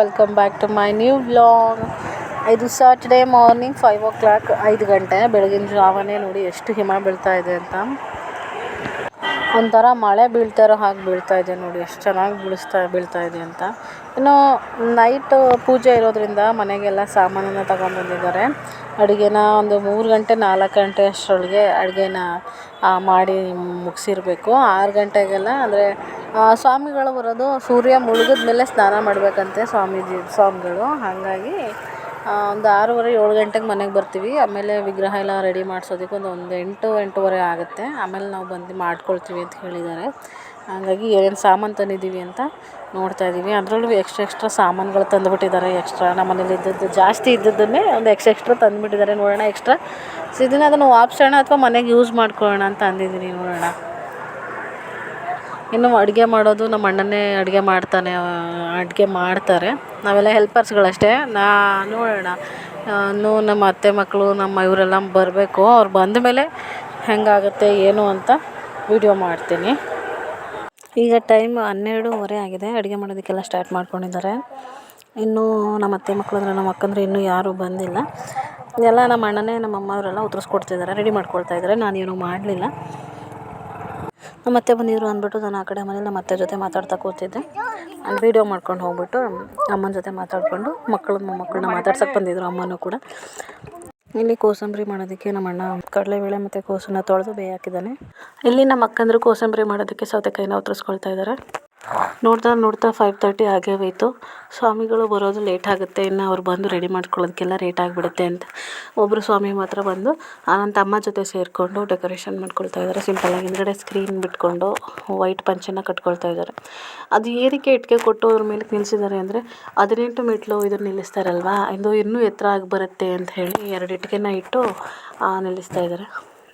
Welcome back to my new vlog ಇದು Saturday morning five o'clock ಐದು ಗಂಟೆ. ಬೆಳಗಿನ ಜಾವನೇ ನೋಡಿ ಎಷ್ಟು ಹಿಮ ಬೀಳ್ತಾ ಇದೆ ಅಂತ. ಒಂಥರ ಮಳೆ ಬೀಳ್ತಾ ಇರೋ ಹಾಗೆ ಬೀಳ್ತಾ ಇದೆ ನೋಡಿ, ಎಷ್ಟು ಚೆನ್ನಾಗಿ ಬೀಳಿಸ್ತಾ, ಬೀಳ್ತಾ ಇದೆ ಅಂತ. ಇನ್ನು ನೈಟ್ ಪೂಜೆ ಇರೋದ್ರಿಂದ ಮನೆಗೆಲ್ಲ ಸಾಮಾನನ್ನ ತಗೊಂಡ್ಬಂದಿದ್ದಾರೆ ಅಡುಗೆನ ಒಂದು ಮೂರು ಗಂಟೆ, ನಾಲ್ಕು ಗಂಟೆ ಅಷ್ಟರೊಳಗೆ ಅಡುಗೆನ ಮಾಡಿ ಮುಗಿಸಿರ್ಬೇಕು. ಆರು ಗಂಟೆಗೆಲ್ಲ ಅಂದರೆ ಸ್ವಾಮಿಗಳು ಬರೋದು, ಸೂರ್ಯ ಮುಳುಗಿದ ಮೇಲೆ ಸ್ನಾನ ಮಾಡಬೇಕಂತೆ ಸ್ವಾಮೀಜಿ, ಸ್ವಾಮಿಗಳು. ಹಾಗಾಗಿ ಒಂದು ಆರೂವರೆ, ಏಳು ಗಂಟೆಗೆ ಮನೆಗೆ ಬರ್ತೀವಿ. ಆಮೇಲೆ ವಿಗ್ರಹ ಎಲ್ಲ ರೆಡಿ ಮಾಡ್ಸೋದಕ್ಕೆ ಒಂದು ಒಂದು ಎಂಟು, ಎಂಟೂವರೆ ಆಗುತ್ತೆ. ಆಮೇಲೆ ನಾವು ಬಂದು ಮಾಡ್ಕೊಳ್ತೀವಿ ಅಂತ ಹೇಳಿದ್ದಾರೆ. ಹಾಗಾಗಿ ಏನೇನು ಸಾಮಾನು ತಂದಿದ್ದೀವಿ ಅಂತ ನೋಡ್ತಾ ಇದ್ದೀವಿ. ಅದರಲ್ಲೂ ಎಕ್ಸ್ಟ್ರಾ ಎಕ್ಸ್ಟ್ರಾ ಸಾಮಾನುಗಳು ತಂದುಬಿಟ್ಟಿದ್ದಾರೆ. ಎಕ್ಸ್ಟ್ರಾ ನಮ್ಮ ಮನೇಲಿ ಇದ್ದದ್ದು ಜಾಸ್ತಿ ಇದ್ದದ್ದನ್ನೇ ಒಂದು ಎಕ್ಸ್ಟ್ರಾ ಎಕ್ಸ್ಟ್ರಾ ತಂದುಬಿಟ್ಟಿದ್ದಾರೆ ನೋಡೋಣ ಎಕ್ಸ್ಟ್ರಾ ಸೊ ಇದನ್ನು ಅದನ್ನು ವಾಪ್ಸೋಣ ಅಥವಾ ಮನೆಗೆ ಯೂಸ್ ಮಾಡ್ಕೊಳ್ಳೋಣ ಅಂತ ಅಂದಿದ್ದೀನಿ ನೋಡೋಣ. ಇನ್ನು ಅಡುಗೆ ಮಾಡೋದು ನಮ್ಮ ಅಣ್ಣನೇ ಅಡುಗೆ ಮಾಡ್ತಾನೆ ಅಡುಗೆ ಮಾಡ್ತಾರೆ. ನಾವೆಲ್ಲ ಹೆಲ್ಪರ್ಸ್ಗಳಷ್ಟೇ ನಾ ನೋಡೋಣ ಇನ್ನು ನಮ್ಮ ಅತ್ತೆ ಮಕ್ಕಳು, ನಮ್ಮ ಇವರೆಲ್ಲ ಬರಬೇಕು. ಅವ್ರು ಬಂದ ಮೇಲೆ ಹೆಂಗಾಗುತ್ತೆ, ಏನು ಅಂತ ವಿಡಿಯೋ ಮಾಡ್ತೀನಿ. ಈಗ ಟೈಮ್ ಹನ್ನೆರಡೂವರೆ ಆಗಿದೆ. ಅಡುಗೆ ಮಾಡೋದಕ್ಕೆಲ್ಲ ಸ್ಟಾರ್ಟ್ ಮಾಡ್ಕೊಂಡಿದ್ದಾರೆ. ಇನ್ನೂ ನಮ್ಮ ಅತ್ತೆ ಮಕ್ಕಳು ಅಂದರೆ ನಮ್ಮ ಅಕ್ಕಂದ್ರೆ ಇನ್ನೂ ಯಾರೂ ಬಂದಿಲ್ಲ. ಎಲ್ಲ ನಮ್ಮ ಅಣ್ಣನೇ, ನಮ್ಮ ಅಮ್ಮವರೆಲ್ಲ ಉತ್ತರಿಸ್ಕೊಡ್ತಿದ್ದಾರೆ ರೆಡಿ ಮಾಡ್ಕೊಳ್ತಾ ಇದ್ದಾರೆ. ನಾನೇನು ಮಾಡಲಿಲ್ಲ. ನಮ್ಮ ಅತ್ತೆ ಬಂದಿದ್ರು ಅಂದ್ಬಿಟ್ಟು ನಾನು ಆ ಕಡೆ ಮನೇಲಿ ನಮ್ಮ ಅತ್ತೆ ಜೊತೆ ಮಾತಾಡ್ತಾ ಕೂತಿದ್ದೆ. ಅಲ್ಲಿ ವೀಡಿಯೋ ಮಾಡ್ಕೊಂಡು ಹೋಗ್ಬಿಟ್ಟು ಅಮ್ಮನ ಜೊತೆ ಮಾತಾಡಿಕೊಂಡು ಮಕ್ಕಳು ಮಕ್ಕಳನ್ನ ಮಾತಾಡ್ಸಕ್ಕೆ ಬಂದಿದ್ರು, ಅಮ್ಮನೂ ಕೂಡ. ಇಲ್ಲಿ ಕೋಸಂಬರಿ ಮಾಡೋದಕ್ಕೆ ನಮ್ಮ ಅಣ್ಣ ಕಡಲೆಬೇಳೆ ಮತ್ತು ಕೋಸನ್ನ ತೊಳೆದು ಬೇಯ ಇಲ್ಲಿ ನಮ್ಮ ಅಕ್ಕಂದ್ರು ಕೋಸಂಬರಿ ಮಾಡೋದಕ್ಕೆ ಸೌತೆಕಾಯಿನ ಉತ್ತರಿಸ್ಕೊಳ್ತಾ ಇದ್ದಾರೆ. ನೋಡ್ತಾ ನೋಡ್ತಾ ಫೈವ್ ತರ್ಟಿ ಆಗೇ ಹೋಯಿತು ಸ್ವಾಮಿಗಳು ಬರೋದು ಲೇಟ್ ಆಗುತ್ತೆ. ಇನ್ನು ಅವ್ರು ಬಂದು ರೆಡಿ ಮಾಡ್ಕೊಳ್ಳೋದಕ್ಕೆಲ್ಲ ಲೇಟ್ ಆಗಿಬಿಡುತ್ತೆ ಅಂತ. ಒಬ್ಬರು ಸ್ವಾಮಿ ಮಾತ್ರ ಬಂದು ನನ್ನ ತಮ್ಮ ಜೊತೆ ಸೇರಿಕೊಂಡು ಡೆಕೋರೇಷನ್ ಮಾಡ್ಕೊಳ್ತಾ ಇದ್ದಾರೆ ಸಿಂಪಲ್ ಆಗಿ ಹಿಂದ್ಗಡೆ ಸ್ಕ್ರೀನ್ ಬಿಟ್ಕೊಂಡು ವೈಟ್ ಪಂಚನ್ನು ಕಟ್ಕೊಳ್ತಾ ಇದ್ದಾರೆ ಅದು ಏರಿಕೆ ಇಟ್ಟಿಗೆ ಕೊಟ್ಟು ಅದ್ರ ಮೇಲೆ ನಿಲ್ಲಿಸಿದ್ದಾರೆ ಅಂದರೆ ಹದಿನೆಂಟು ಮೆಟ್ಲು ಇದನ್ನು ನಿಲ್ಲಿಸ್ತಾರಲ್ವಾ? ಇದು ಇನ್ನೂ ಎತ್ತರ ಆಗಿ ಬರುತ್ತೆ ಅಂತ ಹೇಳಿ ಎರಡು ಇಟ್ಟಿಗೆನ ಇಟ್ಟು ನಿಲ್ಲಿಸ್ತಾ ಇದ್ದಾರೆ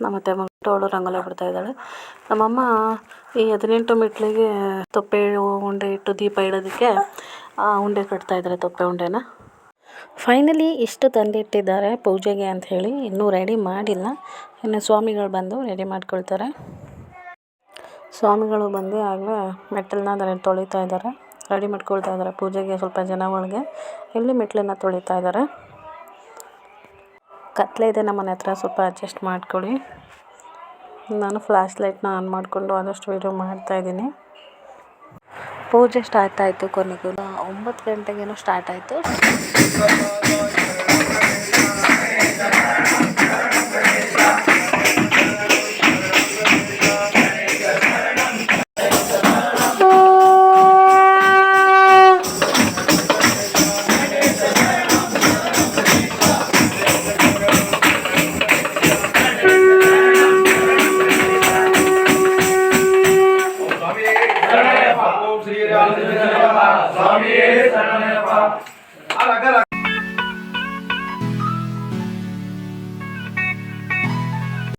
ನಮ್ಮ ಅತ್ತೆ ಅವಳು ರಂಗೋಲಿ ಬಿಡ್ತಾ ಇದ್ದಾಳೆ. ನಮ್ಮಮ್ಮ ಈ ಹದಿನೆಂಟು ಮೆಟ್ಲಿಗೆ ತೊಪ್ಪೆ ಉಂಡೆ ಇಟ್ಟು ದೀಪ ಇಡೋದಕ್ಕೆ ಆ ಉಂಡೆ ಕಟ್ತಾ ಇದ್ದಾರೆ, ತೊಪ್ಪೆ ಉಂಡೆನ. ಫೈನಲಿ ಇಷ್ಟು ತಂದಿಟ್ಟಿದ್ದಾರೆ ಪೂಜೆಗೆ ಅಂತ ಹೇಳಿ. ಇನ್ನೂ ರೆಡಿ ಮಾಡಿಲ್ಲ. ಇನ್ನು ಸ್ವಾಮಿಗಳು ಬಂದು ರೆಡಿ ಮಾಡ್ಕೊಳ್ತಾರೆ. ಸ್ವಾಮಿಗಳು ಬಂದು ಆಗಲೇ ಮೆಟ್ಟಲನ್ನ ಅದನ್ನು ತೊಳಿತಾ ಇದ್ದಾರೆ. ರೆಡಿ ಮಾಡ್ಕೊಳ್ತಾ ಇದ್ದಾರೆ ಪೂಜೆಗೆ ಸ್ವಲ್ಪ ಜನ ಒಳಗೆ. ಇಲ್ಲಿ ಮೆಟ್ಲನ್ನ ತೊಳಿತಾ ಇದ್ದಾರೆ. ಕತ್ಲೆ ಇದೆ, ನಮ್ಮನೆ ಹತ್ರ ಸ್ವಲ್ಪ ಅಡ್ಜಸ್ಟ್ ಮಾಡ್ಕೊಳ್ಳಿ. ನಾನು ಫ್ಲ್ಯಾಶ್ ಲೈಟ್ನ ಆನ್ ಮಾಡಿಕೊಂಡು ಆದಷ್ಟು ವೀಡಿಯೋ ಮಾಡ್ತಾಯಿದ್ದೀನಿ ಪೂಜೆ ಸ್ಟಾರ್ಟ್ ಆಯಿತು ಕೊನೆಗೂ. ಒಂಬತ್ತು ಗಂಟೆಗೇನೋ ಸ್ಟಾರ್ಟ್ ಆಯಿತು. 干了干了。